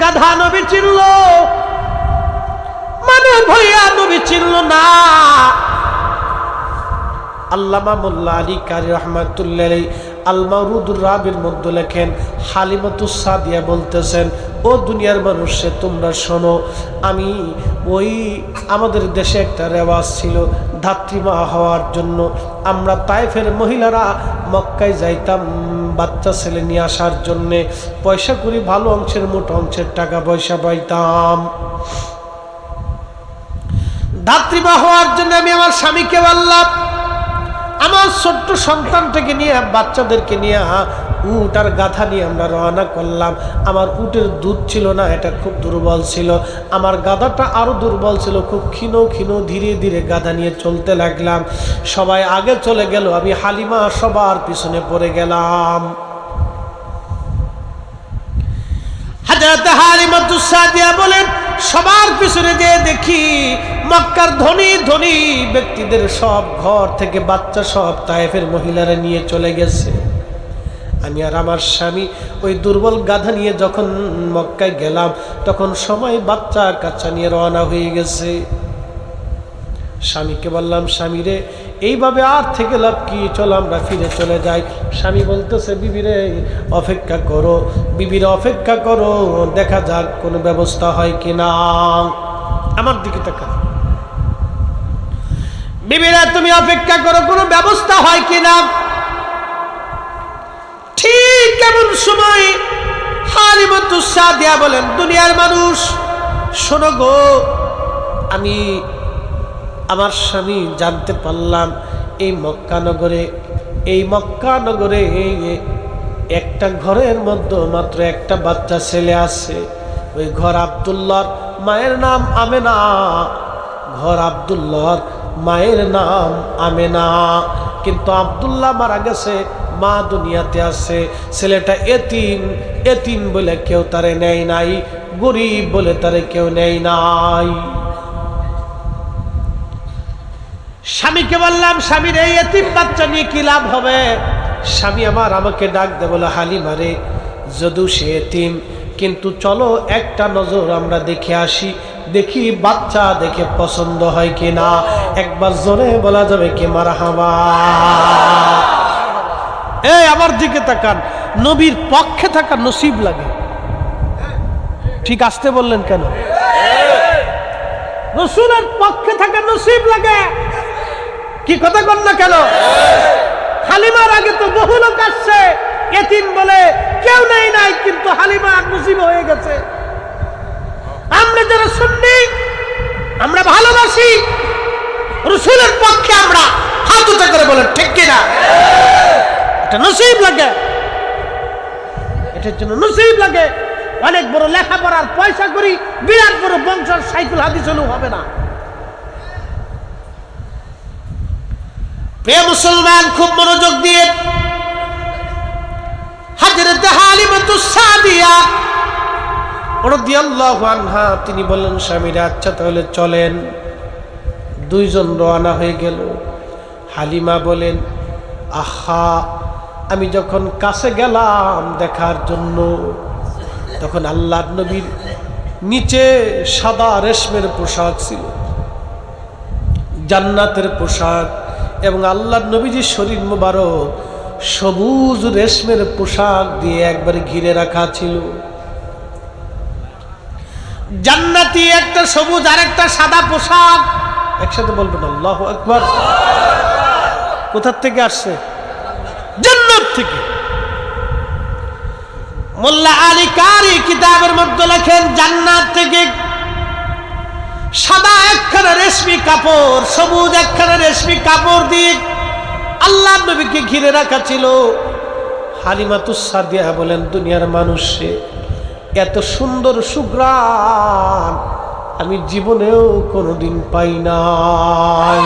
গাধা নবী চিনল। মানুষ ভইয়া নবী চিনল না। আল্লামা মোল্লা আলী কারি রহমাতুল্লাহ আলমারুদুর রাবির মধ্যে লেখেন, হালিমাতুস সাদিয়া বলতেছেন ও দুনিয়ার মানুষে, তোমরা শোনো, আমি ওই আমাদের দেশে একটা রেওয়াজ ছিল, ধাত্রীমা হওয়ার জন্য। আমরা তাইফের মহিলারা মক্কায় যাইতাম বাচ্চা ছেলে নিয়ে আসার জন্যে। পয়সা করি, ভালো অংশের, মোটা অংশের টাকা পয়সা পাইতাম। ধাত্রীমা হওয়ার জন্য আমি আমার স্বামীকে বললাম, আমার ছোট্ট সন্তানটাকে নিয়ে, বাচ্চাদেরকে নিয়ে উট আর গাধা নিয়ে আমরা রওনা করলাম। আমার উটের দুধ ছিল না, এটা খুব দুর্বল ছিল। আমার গাধাটা আরও দুর্বল ছিল, খুব ক্ষীণ ক্ষীণ ধীরে ধীরে গাধা নিয়ে চলতে লাগলাম। সবাই আগে চলে গেল, আমি হালিমা সবার পিছনে পড়ে গেলাম। হালিমাতুসাদিয়া বলেন, সবার পিছনে যে দেখি মক্কার ধনী ধনী ব্যক্তিদের সব ঘর থেকে বাচ্চা সব তায়েফের মহিলারা নিয়ে চলে গেছে। আমি আর আমার স্বামী ওই দুর্বল গাধা নিয়ে যখন মক্কায় গেলাম, তখন সময় বাচ্চা কাচ্চা নিয়ে রওনা হয়ে গেছে। স্বামীকে বললাম, স্বামী রে, এইভাবে আর থেকে লাভ কি? চলো আমরা ফিরে চলে যাই। স্বামী বলতেছে বিবিরে অপেক্ষা করো বিবিরে অপেক্ষা করো, দেখা যাক কোনো ব্যবস্থা হয় কি না। আমার দিকে তাকা বিবিরা তুমি অপেক্ষা করো, কোনো ব্যবস্থা হয় কি না? ঠিক কেমন সময়? হারিমতুসা দিয়া বলেন, দুনিয়ার মানুষ, শোনো গো, আমি আমার স্বামী জানতে পারলাম, এই মক্কানগরে এই মক্কানগরে একটা ঘরের মধ্যে মাত্র একটা বাচ্চা ছেলে আছে। ওই ঘর আবদুল্লার মায়ের নাম আমেনা। ঘর আবদুল্লার মায়ের নাম আমেনা। কিন্তু আবদুল্লাহ মারা গেছে মা দুনিয়াতে আছে, ছেলেটা এতিম এতিম বলে কেউ তারে নেয় নাই, গরিব বলে তারে কেউ নেয় নাই। স্বামীকে বললাম, স্বামীর এই এতিম বাচ্চা নিয়ে কি লাভ হবে? স্বামী আমার আমাকে ডাক দে বলে হালি মারে যদু সে এতিম, কিন্তু চলো একটা নজর আমরা দেখে আসি, দেখি বাচ্চা দেখে পছন্দ হয় কি না একবার জোরে বলা যাবে কি মারা হাবা এই, আমার দিকে তাকান। নবীর পক্ষে থাকা নসিব লাগে। ঠিক আসতে বললেন কেন? রসুলের পক্ষে থাকা নসিব লাগে। কি কথা কর না কেন? হালিমার আগে তো বহু লোক আসছে। এতিম বলে কেউ নেই নাই, কিন্তু হালিমা নসিব হয়ে গেছে। আমরা যারা শুননি আমরা ভালোবাসি, রসুলের পক্ষে আমরা হাত করে বলেন, ঠিক কিনা? এটা নসিব লাগে। এটার জন্য নসিব লাগে। অনেক বড় লেখাপড়ার পয়সা করি, বিরাট বড় বংশের সাইকেল হাদিস হলেও হবে না। প্রিয় মুসলমান, খুব মনোযোগ দিয়ে। হাজরতে হালিমাতু সাদিয়া রাদিয়াল্লাহু আনহা, তিনি বললেন, স্বামীরা আচ্ছা তাহলে চলেন। দুইজন রওনা হয়ে গেল। হালিমা বলেন, আহা আমি যখন কাছে গেলাম দেখার জন্য, তখন আল্লাহ নবীর নিচে সাদা রেশমের পোশাক ছিল, জান্নাতের পোশাক, এবং আল্লাহ নবীজির শরীর মোবারক সবুজ রেশমের পোশাক দিয়ে একবারে ঘিরে রাখা ছিল। জান্নাতি একটা সবুজ আর একটা সাদা পোশাক। একসাথে বলবেন, আল্লাহ একবার কোথার থেকে আসছে? জান্নাত থেকে। মোল্লা আলী কারি কিতাবের মধ্যে লেখেন, জান্নাত থেকে সাদা একখানা রেশমি কাপড়, সবুজ একখানা রেশমি কাপড় দিয়ে আল্লাহ নবীকে ঘিরে রাখা ছিল। হালিমাতুসাদিয়া বলেন, দুনিয়ার মানুষে, এত সুন্দর সুগ্রাম আমি জীবনেও কোনোদিন পাই নাই।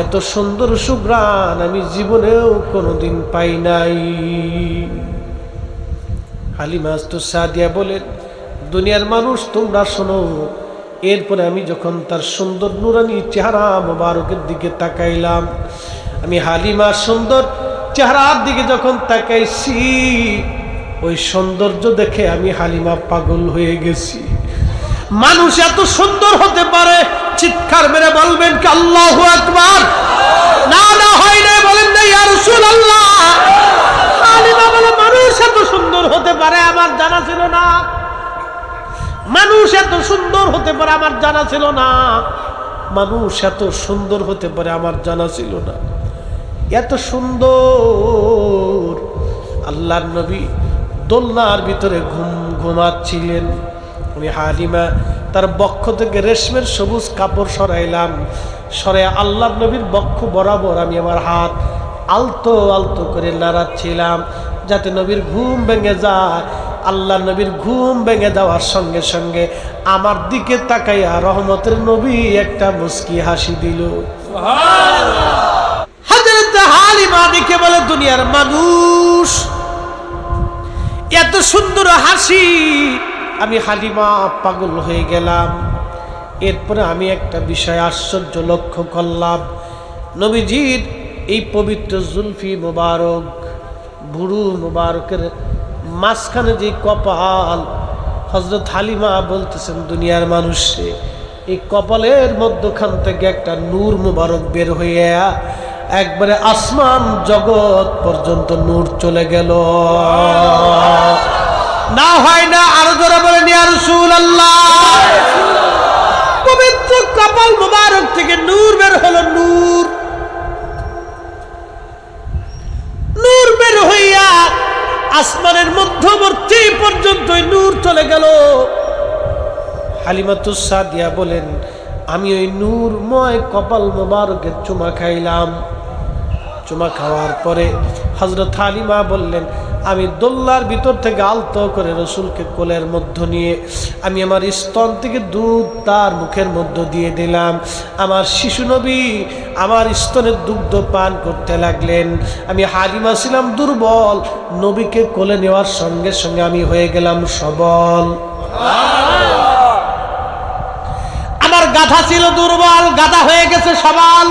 এত সুন্দর সুগ্রাণ আমি জীবনেও কোনোদিন পাই নাই। হালিমাজ তো সাদিয়া বলেন, দুনিয়ার মানুষ তোমরা শোনো, এরপরে আমি যখন তার সুন্দর নুরানি চেহারা মোবারকের দিকে তাকাইলাম, আমি হালিমার সুন্দর চেহারার দিকে যখন তাকাইছি, ওই সৌন্দর্য দেখে আমি হালিমা পাগল হয়ে গেছি। মানুষ এত সুন্দর হতে পারে চিৎকার মেরে বলবেন কি আল্লাহ আকবার? না না, হয় না বলেন না ইয়া রাসূলুল্লাহ। হালিমা বলে, মানুষ এত সুন্দর হতে পারে, আমার জানা ছিল না। মানুষ এত সুন্দর হতে পারে, আমার জানা ছিল না। মানুষ এত সুন্দর হতে পারে, আমার জানা ছিল না। এত সুন্দর। আল্লাহর নবী দোলনার ভিতরে ঘুম ঘুমাচ্ছিলেন। উনি হালিমা তার বক্ষ থেকে রেশমের সবুজ কাপড় সরাইলাম। সরে আল্লাহর নবীর বক্ষ বরাবর আমি আমার হাত আলতো আলতো করে নাড়াচ্ছিলাম যাতে নবীর ঘুম ভেঙে যায়। আল্লাহ নবীর ঘুম ভেঙে যাওয়ার সঙ্গে সঙ্গে আমার দিকে তাকাইয়া রহমতের নবী একটা মুস্কি হাসি দিল। হালিমা দেখে বলে দুনিয়ার মানুষ এত সুন্দর হাসি আমি হালিমা পাগল হয়ে গেলাম। এরপরে আমি একটা বিষয় আশ্চর্য লক্ষ্য করলাম। নবীজির এই পবিত্র জুলফি মোবারক বুড়ু মোবারকের মাঝখানে যে কপাল হজরত হালিমা বলতেছেন দুনিয়ার মানুষে, এই কপালের মধ্যখান থেকে একটা নূর মোবারক বের হইয়া একবারে আসমান জগৎ পর্যন্ত নূর চলে গেল। না হয় না, আরও জোরে বলে নিয়া রসুল পবিত্র কপাল মোবারক থেকে নূর বের হলো নূর। নূর বের হইয়া আসমানের মধ্যবর্তী পর্যন্ত নূর চলে গেল। হালিমাতুসা দিয়া বলেন, আমি ওই নূরময় কপাল মোবারকের চুমা খাইলাম। চুমা খাওয়ার পরে হজরত হালিমা বললেন আমি দোল্লার ভিতর থেকে আলতো করে রসুলকে কোলের মধ্য নিয়ে আমি আমার স্তন থেকে দুধ তার মুখের মধ্য দিয়ে দিলাম। আমার শিশু নবী আমার স্তনের দুগ্ধ পান করতে লাগলেন। আমি হারিমা ছিলাম দুর্বল। নবীকে কোলে নেওয়ার সঙ্গে সঙ্গে আমি হয়ে গেলাম সবল। আমার গাধা ছিল দুর্বল, গাধা হয়ে গেছে সবাল।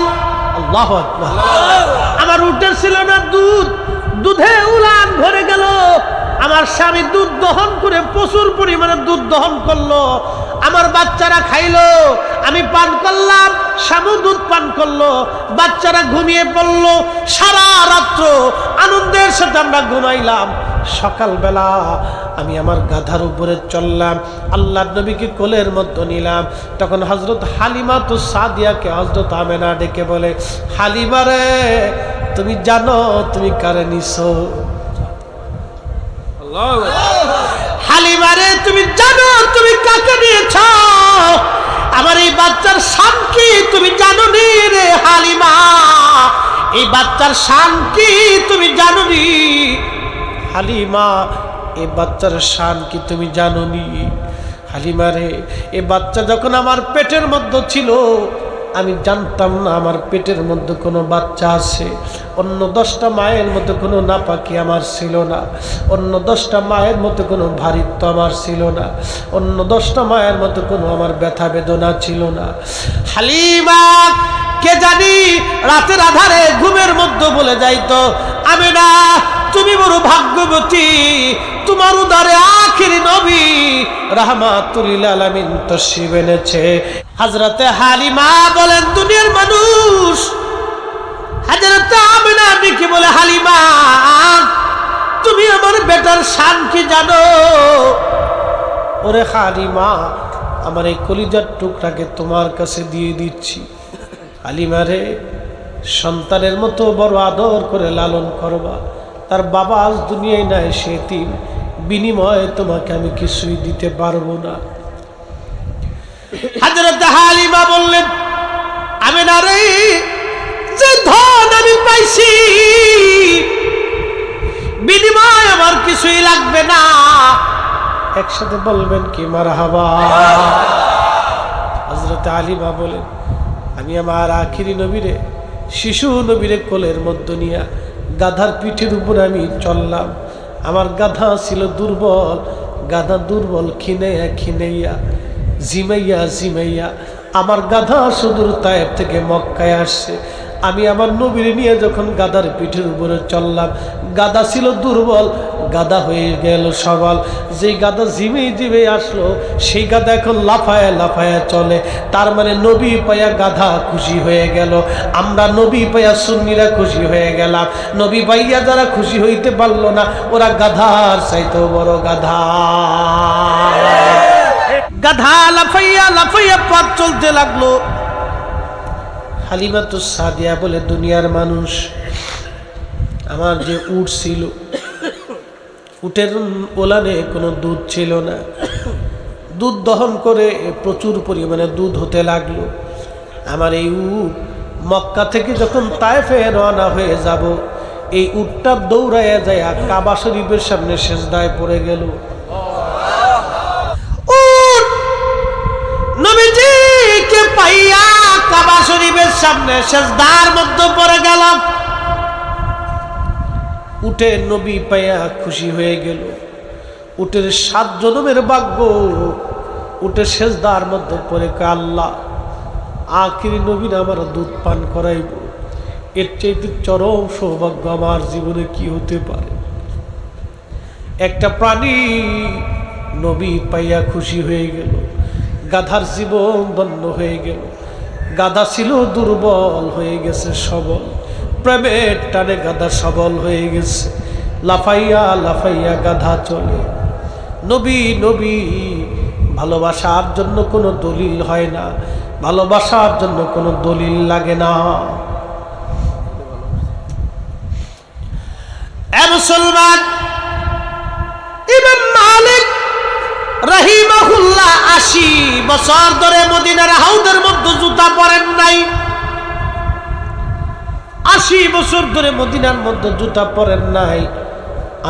আমার উঠের ছিল না দুধ। দুধে উলান ভরে গেল। আমার স্বামী দুধ দহন করে প্রচুর পরিমাণে দুধ দহন করল। আমার বাচ্চারা খাইলো। আমি পান করলাম স্বামী দুধ পান করল। বাচ্চারা ঘুমিয়ে পড়ল। সারা রাত্র আনন্দের সাথে আমরা ঘুমাইলাম। সকালবেলা আমি আমার গাধার উপরে চললাম আল্লাহ নবীকে কোলের মধ্যে নিলাম। তখন হজরত হালিমা তো সাদিয়াকে হজরত আমেনা ডেকে বলে, হালিমা রে, তুমি জানো তুমি কারে নিছো? হালিমা রে, তুমি জানো, তুমি কাকে নিয়েছ আমার এই বাচ্চার শান কি, তুমি জানো নি রে হালিমা? এই বাচ্চার শান কি, তুমি জানো নি হালিমা, এ বাচ্চার শান কি তুমি জানো নি হালিমা রে, এ বাচ্চা যখন আমার পেটের মধ্যে ছিল আমি জানতাম না আমার পেটের মধ্যে কোনো বাচ্চা আছে। অন্য দশটা মায়ের মতো কোনো নাপাকি আমার ছিল না। অন্য দশটা মায়ের মতো কোনো ভারিত্ব আমার ছিল না। অন্য দশটা মায়ের মতো কোনো আমার ব্যথা বেদনা ছিল না। হালিমা, কে জানি রাতের আধারে ঘুমের মধ্যে বলে যাইতো আমি না তুমি বড় ভাগ্যবতী তোমার উদারে আখিরি নবী হালিমা বলেন, দুনিয়ার মানুষ কলিজার তোমার কাছে দিয়ে দিচ্ছি। হালিমা রে, সন্তানের মতো বড় আদর করে লালন করবা। তার বাবা আজ দুনিয়ায় নাই, সে তিন। বিনিময়ে তোমাকে আমি কিছুই দিতে পারব না। হাজরত হালিমা বললেন আমি না রে যে ধন আমি পাইছি বিনিময় আমার কিছুই লাগবে না। একসাথে বলবেন কি মারা হাবা হজরত আলিমা বলেন আমি আমার আখিরি নবীরে শিশু নবীরে কোলের মধ্য নিয়া গাধার পিঠের উপর আমি চললাম। আমার গাধা ছিল দুর্বল, গাধা দুর্বল খিনেয়া খিনেইয়া জিমাইয়া জিমাইয়া। আমার গাধা সুদূর তায়েব থেকে মক্কায় আসছে। আমি আমার নবীর নিয়ে যখন গাদার পিঠের উপরে চললাম, গাদা ছিল দুর্বল, গাদা হয়ে গেল সবল। যেই গাদা জিমে জিমে আসলো, সেই গাদা এখন লাফায় লাফায় চলে। তার মানে নবী পায়া গাধা খুশি হয়ে গেল। আমরা নবী পায়া সুন্নিরা খুশি হয়ে গেলাম। নবী পাইয়া যারা খুশি হইতে পারল না, ওরা গাধার চাইতেও বড় গাধা। গাধা লাফাইয়া লাফাইয়া পথ চলতে লাগল। হালিমা তো সাদিয়া বলে দুনিয়ার মানুষ। আমার যে উট ছিল, উটের ওলানে কোনো দুধ ছিল না। দুধ দহন করে প্রচুর পরিমাণে দুধ হতে লাগল। আমার এই উট মক্কা থেকে যখন তায়েফে রওনা হয়ে যাব, এই উটটা দৌড়াইয়া যায় কাবা শরীফের সামনে শেষদায় পড়ে গেল। পাইয়া কাবা শরীফের সামনে শেষদার মধ্যে পড়ে গেল উঠে নবী পাইয়া খুশি হয়ে গেল। উটের সাত জনমের ভাগ্য। উঠে শেষদার মধ্যে পড়ে আল্লাহ? আখিরি নবীন আমার দুধ পান করাইব। এর চাইতে চরম সৌভাগ্য আমার জীবনে কি হতে পারে? একটা প্রাণী নবী পাইয়া খুশি হয়ে গেল। গাধার জীবন ধন্য হয়ে গেল। গাধা ছিল, দুর্বল হয়ে গেছে সবল। প্রেমের টানে গাধা সবল হয়ে গেছে। লাফাইয়া লাফাইয়া গাধা চলে। নবী নবী, ভালোবাসার জন্য কোনো দলিল হয় না। ভালোবাসার জন্য কোনো দলিল লাগে না। মুসলমান ইমাম মালিক রহিমাহুল্লাহ আশি বছর ধরে মদিনার হাউদের মধ্যে জুতা পরেন নাই। আশি বছর ধরে মদিনার মধ্যে জুতা পরেন নাই।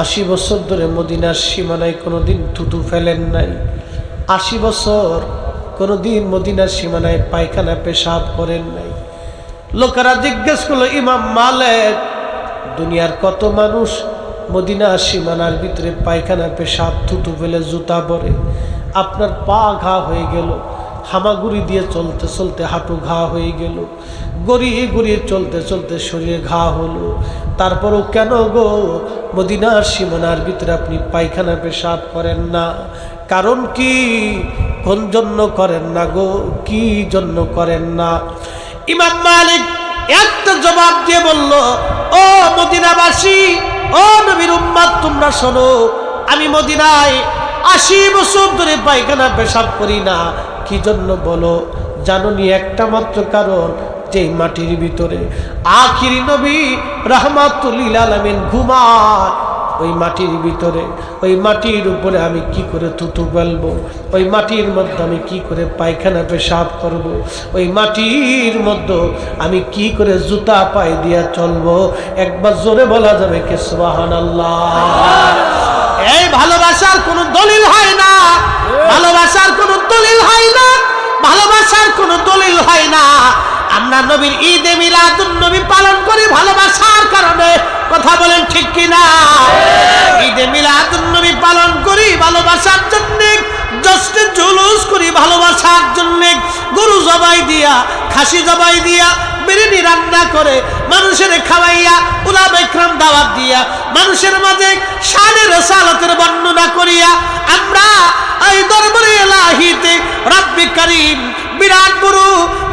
আশি বছর ধরে মদিনার সীমানায় কোনোদিন থুতু ফেলেন নাই। আশি বছর কোনোদিন মদিনার সীমানায় পায়খানা পেশাব করেন নাই। লোকেরা জিজ্ঞেস করল, ইমাম মালেক, দুনিয়ার কত মানুষ মদিনা সীমানার ভিতরে পায়খানা পেশাব, থুতু ফেলে জুতা পরে। আপনার পা ঘা হয়ে গেল। হামাগুড়ি দিয়ে চলতে চলতে হাঁটু ঘা হয়ে গেল। গড়িয়ে গড়িয়ে চলতে চলতে শরীরে ঘা হলো। তারপরও কেন গো মদিনার সীমানার ভিতরে আপনি পায়খানা পেশাব করেন না? কারণ কি? কোন জন্য করেন না গো? কি জন্য করেন না? ইমাম মালিক একটা জবাব দিয়ে বলল, ও মদিনাবাসী ও নবীর উম্মাদ তোমরা শোনো, আমি মদিনায় আশি বছর ধরে পায়খানা পেশাব করি না। কি জন্য বলো? জাননি একটা মাত্র কারণ যে মাটির ভিতরে আখিরি নবী রহমাতুল আলমিন ঘুমায়। ওই মাটির ভিতরে, ওই মাটির উপরে আমি কি করে থুতু ফেলব? ওই মাটির মধ্যে আমি কি করে পায়খানা পেশাব করব। ওই মাটির মধ্যে আমি কি করে জুতা পাই দিয়া চলবো? একবার জোরে বলা যাবে কে সুবাহান এই ভালোবাসার কোনো দলিল হয় না। ভালোবাসার কোনো দলিল হয় না। ভালোবাসার কোনো দলিল হয় না। আমরা নবীর ঈদে মিলাদুন নবী পালন করি ভালোবাসার কারণে। কথা বলেন ঠিক কিনা? ঈদে মিলাদুন নবী পালন করি ভালোবাসার জন্য করি ভালোবাসার জন্য, গরু জবাই দিয়া, খাসি জবাই দিয়া রান্না করে, মানুষের খাওয়াইয়া দাওয়াত দিয়া, মানুষের মাঝে বর্ণনা করিয়া, আমরা এই দরবারে বিরাট গুরু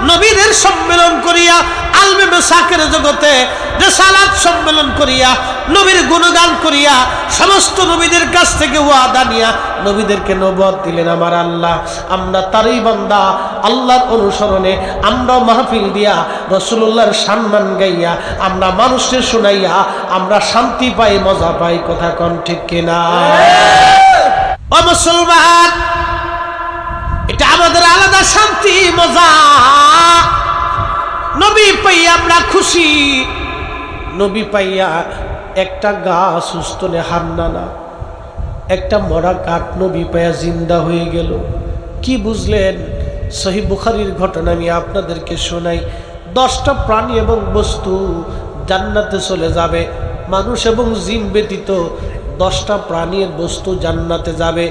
নবীদের সম্মেলন করিয়া আলমে মেসাকের জগতে রেসালাত সম্মেলন করিয়া নবীর গুণগান করিয়া সমস্ত নবীদের কাছ থেকে ওয়াদা নিয়া নবীদেরকে নবদ দিলেন আমার আল্লাহ আমরা তারই বান্দা আল্লাহর অনুসরণে আমরা মাহফিল দিয়া রসুল্লাহর সম্মান গাইয়া আমরা মানুষের শুনাইয়া আমরা শান্তি পাই মজা পাই। কথা কন ঠিক কিনা? ও মুসলমান এটা আমাদের আলাদা শান্তি, মজা। নবী পাইয়া আমরা খুশি। নবী পাইয়া একটা গা সুস্থ নে হান্নানা একটা মরা কাঠ নবী পাইয়া জিন্দা হয়ে গেল। কি বুঝলেন? সহি বুখারির ঘটনা আমি আপনাদেরকে শোনাই। দশটা প্রাণী এবং বস্তু জান্নাতে চলে যাবে। মানুষ এবং জিন ব্যতীত দশটা প্রাণীর বস্তু জান্নাতে যাবে।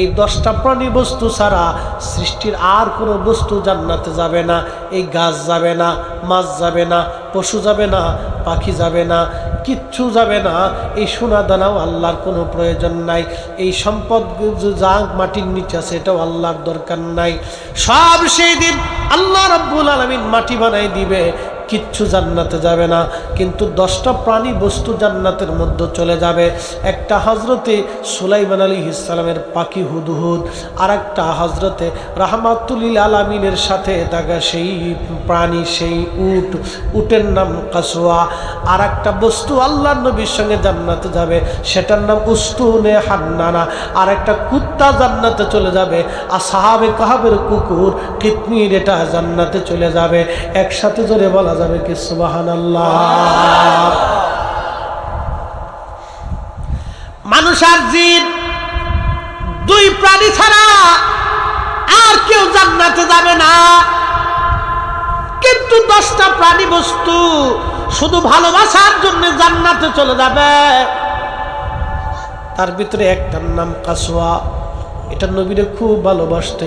এই দশটা প্রাণী বস্তু ছাড়া সৃষ্টির আর কোনো বস্তু জান্নাতে যাবে না। এই গাছ যাবে না, মাছ যাবে না, পশু যাবে না, পাখি যাবে না, কিচ্ছু যাবে না। এই সোনা দানাও আল্লাহর কোনো প্রয়োজন নাই। এই সম্পদ যা মাটির নিচে আছে, এটাও আল্লাহর দরকার নাই। সব সেই দিন আল্লাহ রব্বুল আলমিন মাটি বানাই দিবে। কিচ্ছু জান্নাতে যাবে না। কিন্তু দশটা প্রাণী বস্তু জান্নাতের মধ্যে চলে যাবে। একটা হজরতে সুলাইমান আলী ইসলামের পাখি হুদহুদ আর একটা হজরতে রাহমাতুলিল আলামিনের সাথে থাকা সেই প্রাণী, সেই উট, উটের নাম কাসুয়া আর একটা বস্তু আল্লাহ নবীর সঙ্গে জান্নাতে যাবে, সেটার নাম উস্তুনে হান্নানা। আর একটা কুত্তা জান্নাতে চলে যাবে আর সাহাবে কাহাবের কুকুর কিতমির এটা জান্নাতে চলে যাবে। একসাথে জোরে বলা যাবে কি সুবাহান মানুষ আর জিন, দুই প্রাণী ছাড়া আর কেউ জান্নাতে যাবে না। কিন্তু দশটা প্রাণী বস্তু শুধু ভালোবাসার জন্য জান্নাতে চলে যাবে। তার ভিতরে একটার নাম কাসুয়া এটা নবীরে খুব ভালোবাসতে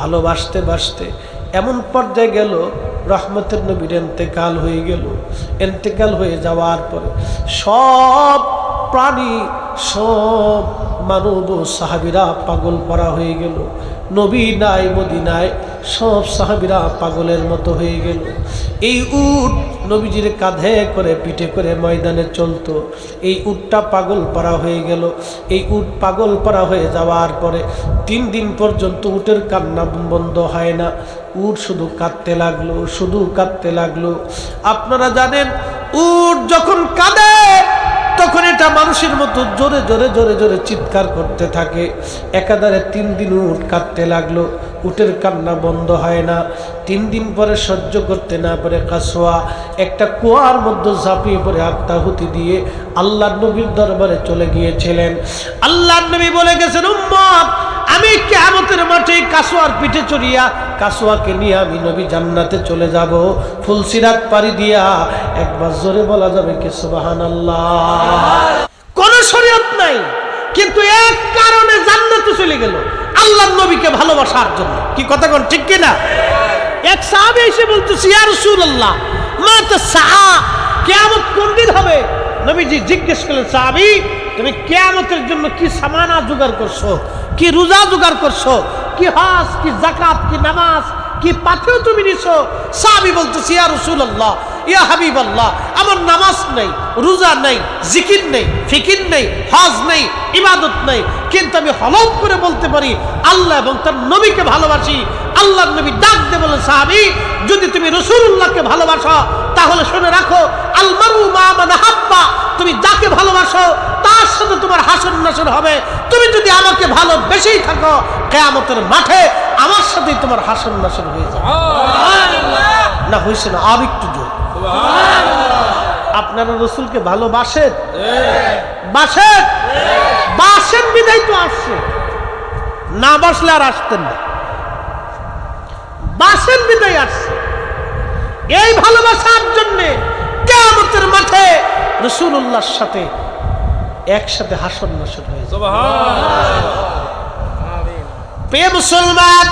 ভালোবাসতে বাসতে এমন পর্যায়ে গেল রহমতের নবীর এন্তেকাল হয়ে গেল। এন্তেকাল হয়ে যাওয়ার পরে সব প্রাণী, সব মানব সাহাবিরা পাগল পরা হয়ে গেল। নবী নাই মদিনায় সব সাহাবিরা পাগলের মতো হয়ে গেল। এই উট নবীজির কাঁধে করে, পিঠে করে ময়দানে চলতো। এই উটটা পাগল পারা হয়ে গেল। এই উট পাগল পারা হয়ে যাওয়ার পরে তিন দিন পর্যন্ত উটের কান্না বন্ধ হয় না। উট শুধু কাঁদতে লাগল, শুধু কাঁদতে লাগল। আপনারা জানেন, উট যখন কাঁদে, তখন এটা মানুষের মতো জোরে জোরে জোরে জোরে চিৎকার করতে থাকে। একাধারে তিন দিন উঠ কাঁদতে লাগল, উটের কান্না বন্ধ হয় না। তিন দিন পরে সহ্য করতে না পারে কাসোয়া। একটা কুয়ার মধ্যে ঝাঁপিয়ে পরে আত্মাহুতি দিয়ে আল্লাহ নবীর দরবারে চলে গিয়েছিলেন। আল্লাহ নবী বলে গেছেন, উম্মত আমি কেমতের মাঠে কাসোয়ার পিঠে চড়িয়া কাসোয়াকে নিয়ে আমি নবী জান্নাতে চলে যাব। ফুলসিরাত পাড়ি দিয়া একবার জোরে বলা যাবে কি সুবাহান কোন শরীয়ত নাই, কিন্তু এক কারণে জান্নাতে চলে গেল আল্লাহ নবীকে ভালোবাসার জন্য। কি কথা কোন ঠিক কিনা? এক সাহাবে এসে বলতেছি, ইয়া রাসূলুল্লাহ, মা তো সাহা কিয়ামত কোন দিন হবে? নবীজি জিজ্ঞেস করলেন, সাহাবি তুমি কেয়ামতের জন্য কি সামানা জোগাড় করছ? কি রোজা জোগাড় করছ? কি হাস কি জাকাত কি নামাজ, কি পাথেও তুমি নিছো? সাহাবি বলতেছি, ইয়া রাসূলুল্লাহ, ইয়া হাবিবাল্লাহ, আমার নামাজ নেই, রোজা নেই, জিকির নেই, ফিকির নেই, হজ নেই, ইবাদত নেই। কিন্তু আমি হলফ করে বলতে পারি, আল্লাহ এবং তার নবীকে ভালোবাসি। আল্লাহ নবী ডাক দে বলে, সাহাবি, যদি তুমি রসুল্লাহকে ভালোবাসো, তাহলে শুনে রাখো আলমারু মা মানে হাব্বা, তুমি যাকে ভালোবাসো তার সাথে তোমার হাসন নাসন হবে। তুমি যদি আমাকে ভালোবেসেই থাকো কেয়ামতের মাঠে আমার সাথেই তোমার হাসন নাসন হয়ে যাবে। না হয়েছে না আর একটু জোর। আপনারা রসুলকে ভালোবাসেন? বাসেন? বাসেন বিদায় তো আসছে। না বাসলে আর আসতেন না। বাসেন বিদায় আসছে। এই ভালোবাসার জন্যে কেমতের মাঠে রসুল্লাহর সাথে একসাথে হাসন নাসন হয়েছে প্রিয় মুসলমান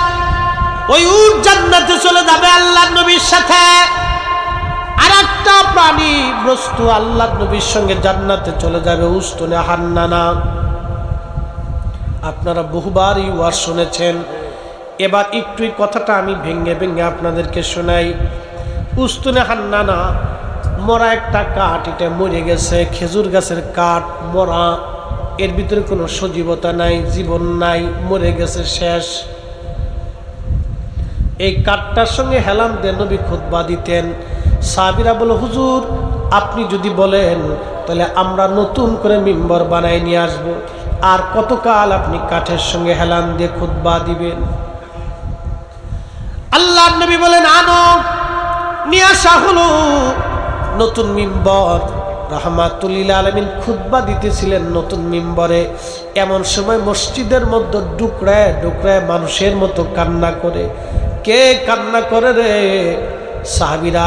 ওই উট জান্নাতে চলে যাবে আল্লাহ নবীর সাথে। আর একটা প্রাণী বস্তু আল্লাহ নবীর সঙ্গে জান্নাতে চলে যাবে উস্তনে হান্নানা। আপনারা বহুবার এই ওয়াজ শুনেছেন। এবার একটু কথাটা আমি ভেঙে ভেঙে আপনাদেরকে শোনাই। উস্তুনে হান্নানা মরা একটা কাঠ, এটা মরে গেছে, খেজুর গাছের কাঠ, মরা। এর ভিতরে কোনো সজীবতা নাই, জীবন নাই, মরে গেছে শেষ। এই কাঠটার সঙ্গে হেলাম দেন নবী খুতবা দিতেন। সাবিরা বলে, হুজুর, আপনি যদি বলেন, তাহলে আমরা নতুন করে মিম্বর বানাই নিয়ে আসব। আর কতকাল আপনি কাঠের সঙ্গে হেলান দিয়ে খুতবা দিবেন? আল্লাহ নবী বলেন, আনো, নিয়ে আসা হলো। নতুন মিম্বর। রহমাতুল্লিল আলমিন খুদ্া দিতেছিলেন নতুন মিম্বরে। এমন সময় মসজিদের মধ্যে ডুকরায় ডুকরায় মানুষের মতো কান্না করে। কে কান্না করে রে? সাহাবিরা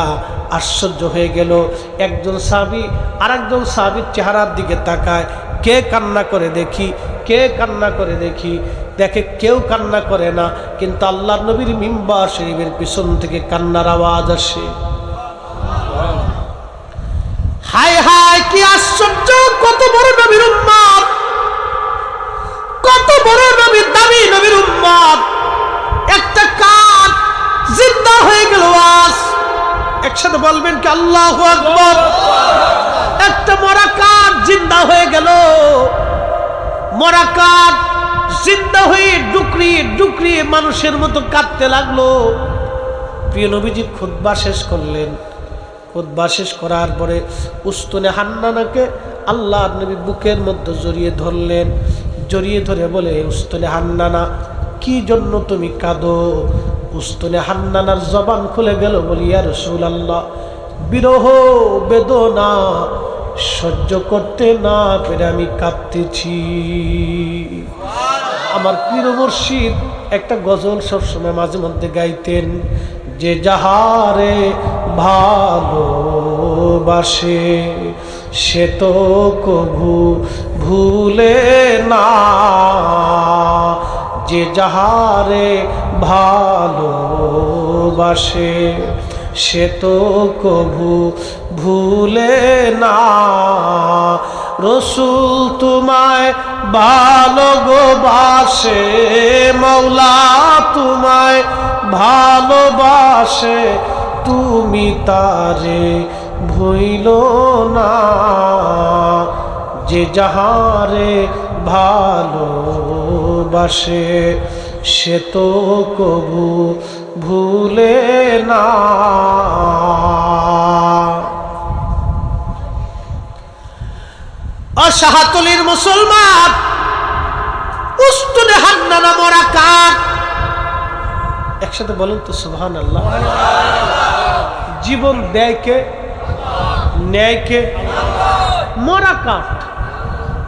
আশ্চর্য হয়ে গেল। একজন সাহাবি আর একজন সাহাবির চেহারার দিকে তাকায়। কে কান্না করে দেখি? কে কান্না করে দেখি? দেখে কেউ কান্না করে না, কিন্তু আল্লাহ নবীর মিম্বা শরীফের পিছন থেকে কান্নার আওয়াজ আসে। হায় হায়, কি আশ্চর্য, কত বড় নবীর উম্মত কত বড় নবীর দামি নবীর উম্মত একটা কাঠ জিন্দা হয়ে গেল আজ। একসাথে বলবেন কি, আল্লাহ আকবর। একটা মরা কাঠ জিন্দা হয়ে গেল। মরা কাঠ জিন্দা হয়ে ডুকরিয়ে ডুকরিয়ে মানুষের মতো কাঁদতে লাগল। প্রিয় নবীজি খুদ্া শেষ করলেন। খুদ্া শেষ করার পরে উস্তনে হান্নানাকে আল্লাহ নবী বুকের মধ্যে জড়িয়ে ধরলেন। জড়িয়ে ধরে বলে, উস্তনে হান্নানা, কি জন্য তুমি কাঁদো? উস্তনে হান্নানার জবান খুলে গেল, বলি আর রসুল আল্লাহ বিরহ, বেদনা, সহ্য করতে না পেরে আমি কাঁদতেছি। আমার প্রিয় মুর্শিদ একটা গজল সবসময় মাঝে মধ্যে গাইতেন। যে যাহারে ভালোবাসে, সে তো কভু ভুলে না। যে যাহারে ভালোবাসে, সে তো কভু ভুলে না। রসুল তোমায় ভালো গো বাসে, মৌলা তোমায় ভালোবাসে তুমি তারে ভইল না। যে যাহারে ভালোবাসে সে তো কবু ভুলে না। অসাহাতলির মুসলমান। উস্তুনে হান্নানা মরা কাঠ একসাথে বলুন তো সুবহান আল্লাহ জীবন দেয় কে? ন্যায় কে? মরা কাঠ।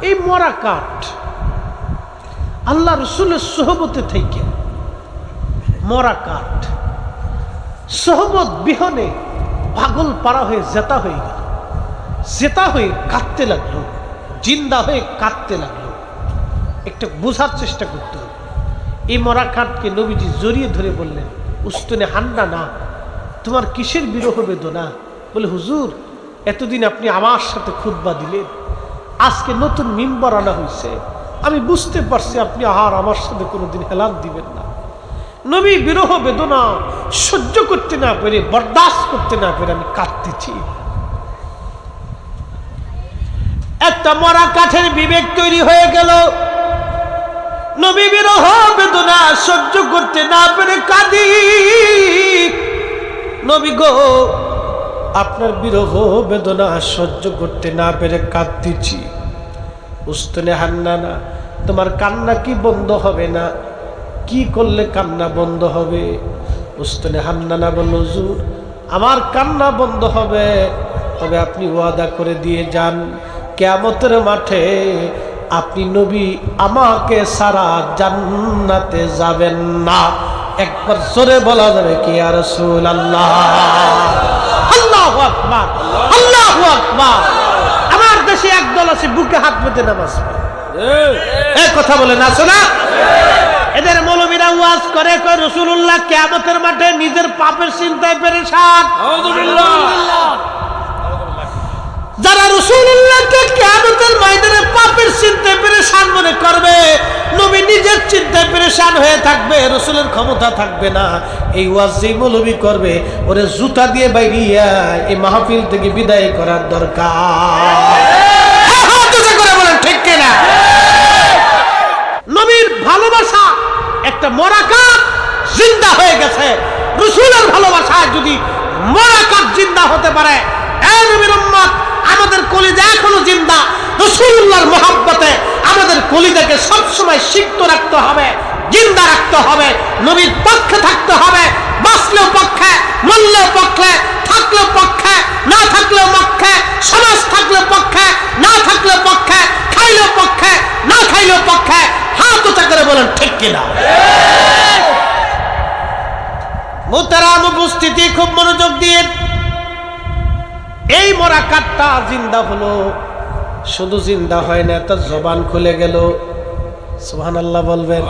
এই মরা কাঠ আল্লাহ রসুলের সহবতে থেকে মরা কাঠ। সহবত বিহনে পাগল পাড়া হয়ে জেতা হয়ে গেল। জেতা হয়ে কাঁদতে লাগল। জিন্দা হয়ে কাঁদতে লাগল। একটু বোঝার চেষ্টা করতে হবে। এই মরা কাঠকে নবীজি জড়িয়ে ধরে বললেন, উস্তনে হান্না না, তোমার কিসের বিরহ বেদনা? বলে, হুজুর, এতদিন আপনি আমার সাথে খুদ্া দিলেন। আজকে নতুন মিম্বার আনা হয়েছে আমি বুঝতে পারছি আপনি আহার আমার সাথে কোনোদিন হেলান দিবেন না। নবী বিরহ বেদনা সহ্য করতে না পেরে, বরদাস্ত করতে না পেরে আমি কাঁদতেছি। একটা মরা কাঠের বিবেক তৈরি হয়ে গেল। নবী বেদনা সহ্য করতে না পেরে কাঁদি। নবী গো, আপনার বিরহ বেদনা সহ্য করতে না পেরে কাঁদতেছি। উস্তনে হান্না না তোমার কান্না কি বন্ধ হবে না? কি করলে কান্না বন্ধ হবে? উস্তনে হান্না না বলল, হুজুর, আমার কান্না বন্ধ হবে। তবে আপনি ওয়াদা করে দিয়ে যান। কেয়ামতের মাঠে আপনি নবী আমাকে সারা জান্নাতে যাবেন না। একবার সরে বলা যাবে কি আর রসুল আল্লাহ আল্লাহ আকবার আল্লাহ আকবার। আমার দেশে একদল আছে বুকে হাত পেতে নামাজ পড়ে। কথা বলে না শোনা? এদের মৌলবীরা ওয়াজ করে কয় রসুল্লাহ কেয়ামতের মাঠে নিজের পাপের চিন্তায় পেরে পেরেছান যারা রসুল্লাহকে কেয়ামতের ময়দানে পাপের চিন্তায় পেরেছান মনে করবে নবী নিজের চিন্তায় পেরেছান হয়ে থাকবে রসুলের ক্ষমতা থাকবে না। এই ওয়াজ মৌলবী করবে ওরে জুতা দিয়ে বাইরিয়া এই মাহফিল থেকে বিদায় করার দরকার। হ্যাঁ, করে বলেন ঠিক কিনা? নবীর ভালোবাসা একটা মরাকাত জিন্দা হয়ে গেছে। রসুলের ভালোবাসায় যদি মরাকাত জিন্দা হতে পারে এ নবীর উম্মত আমাদের কলিজা এখনও জিন্দা। রসুল্লাহর মোহাব্বতে আমাদের কলিজাকে সবসময় সিক্ত রাখতে হবে, জিন্দা রাখতে হবে, নবীর পক্ষে থাকতে হবে, বাঁচলেও পক্ষে মূল্যের পক্ষে, থাকলেও পক্ষে, না থাকলেও পক্ষে, সমাজ থাকলেও পক্ষে, না থাকলেও পক্ষে, খাইলেও পক্ষে, না খাইলেও পক্ষে, হাত উঁচা করে বলেন, ঠিক কিনা? মোতারাম উপস্থিতি, খুব মনোযোগ দিয়ে এই মরা কাঠটা জিন্দা হলো। শুধু জিন্দা হয় না তার জবান খুলে গেল। সুহান আল্লাহ বলবেন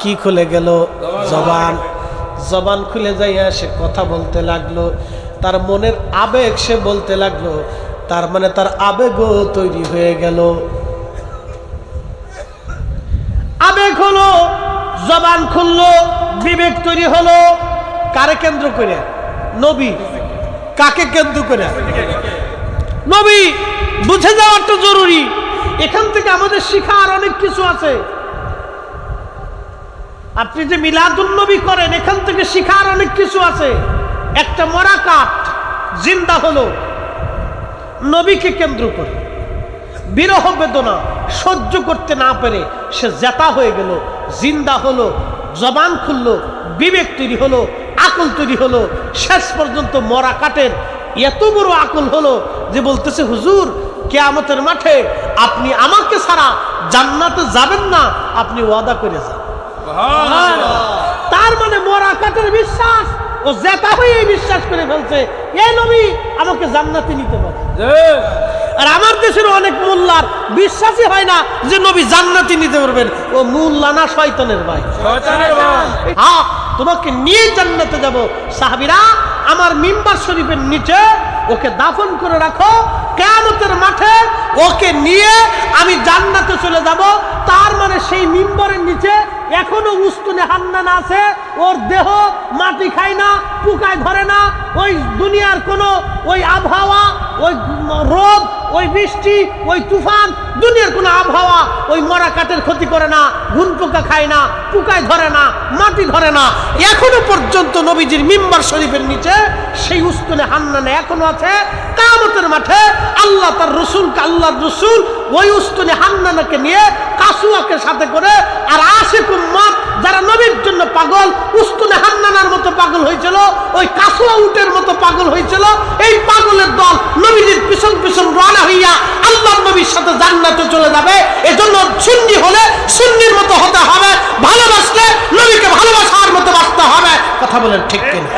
কি খুলে গেল? জবান। জবান খুলে যাইয়া সে কথা বলতে লাগল। তার মনের আবেগ সে বলতে লাগল। তার মানে তার আবেগও তৈরি হয়ে গেল। আবেগ হলো জবান খুললো বিবেক তৈরি হলো। কারে কেন্দ্র করে? নবী। কাকে কেন্দ্র করে? নবী, বুঝে যাওয়াটা জরুরি। এখান থেকে আমাদের শিখার অনেক কিছু আছে। আপনি যে মিলাদুল নবী করেন, এখান থেকে শিখার অনেক কিছু আছে। একটা মরা কাঠ, জিন্দা হলো। নবীকে কেন্দ্র করে। বিরহ বেদনা সহ্য করতে না পেরে সে জেতা হয়ে গেল, জিন্দা হলো, জবান খুললো, বিবেক তৈরি হলো আকল তৈরি হলো শেষ পর্যন্ত মরা কাঠের এত বড় আকল হলো যে বলতেছে হুজুর কেয়ামতের মাঠে আপনি আমাকে ছাড়া জান্নাতে যাবেন না আপনি ওয়াদা করে যান। তার মানে মরা কাঠের বিশ্বাস ও জেতা হয়ে বিশ্বাস করে ফেলছে এ নবী আমাকে জান্নাতে নিতে পারে আর আমার দেশের অনেক মোল্লার বিশ্বাসই হয় না যে নবী জান্নাতি নিতে পারবেন। ও মোল্লা না শয়তানের ভাই। হ্যাঁ তোমাকে নিয়ে জান্নাতে যাব। সাহাবিরা আমার মিম্বার শরীফের নিচে ওকে দাফন করে রাখো। কেয়ামতের মাঠে ওকে নিয়ে আমি জান্নাতে চলে যাব। তার মানে সেই মিম্বরের নিচে এখনও উস্তুনে হান্নান আছে। ওর দেহ মাটি খায় না, পুকায় ধরে না। ওই দুনিয়ার কোনো ওই আবহাওয়া, ওই রোদ, ওই বৃষ্টি, ওই তুফান, দুনিয়ার কোনো আবহাওয়া ওই মরা কাঠের ক্ষতি করে না, ঘুন পোকা খায় না, পুকায় ধরে না, মাটি ধরে না। এখনও পর্যন্ত নবীজির মিম্বার শরীফের নিচে সেই উস্তুনে হান্নানে এখনও আছে। কামতের মাঠে আল্লাহ তার রসুলকে আল্লাহ রসুল ওই উস্তুনে হান্নানাকে নিয়ে, কাসুয়াকে সাথে করে আর আশিক উম্মত যারা নবীর জন্য পাগল, উস্তুনে হান্নানার মতো পাগল হয়েছিল, ওই কাসুয়া উটের মতো পাগল হয়েছিল, এই পাগলের দল নবীজির পিছন পিছন রওনা হইয়া আল্লাহ নবীর সাথে জান্নাতে চলে যাবে। এজন্য সুন্নি হলে সুন্নির মতো হতে হবে, ভালোবাসলে নবীকে ভালোবাসার মতো বাঁচতে হবে। কথা বলেন ঠিক কিনা?